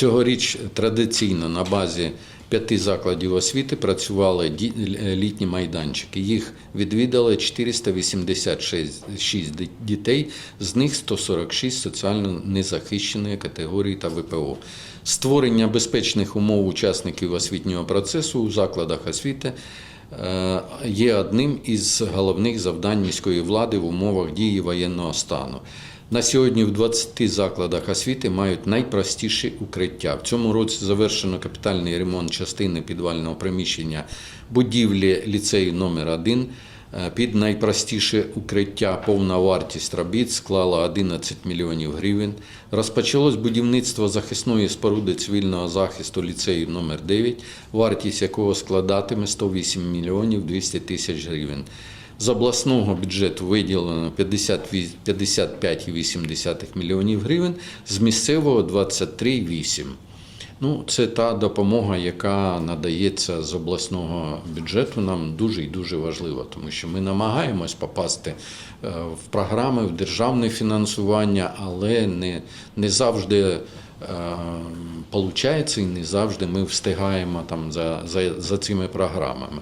Цьогоріч традиційно на базі п'яти закладів освіти працювали літні майданчики. Їх відвідали 486 дітей, з них 146 соціально незахищеної категорії та ВПО. Створення безпечних умов учасників освітнього процесу у закладах освіти е, є одним із головних завдань міської влади в умовах дії воєнного стану. На сьогодні в 20 закладах освіти мають найпростіші укриття. В цьому році завершено капітальний ремонт частини підвального приміщення будівлі ліцею номер 1 Під найпростіше укриття повна вартість робіт склала 11 мільйонів гривень. Розпочалось будівництво захисної споруди цивільного захисту ліцею номер 9 вартість якого складатиме 108 мільйонів 200 тисяч гривень. З обласного бюджету виділено 50 ві- 55,8 мільйонів гривень, з місцевого 23,8. Ну, це та допомога, яка надається з обласного бюджету, нам дуже і дуже важлива, тому що ми намагаємось попасти е, в програми, в державне фінансування, але не, не завжди виходить і не завжди ми встигаємо там за, за, за цими програмами.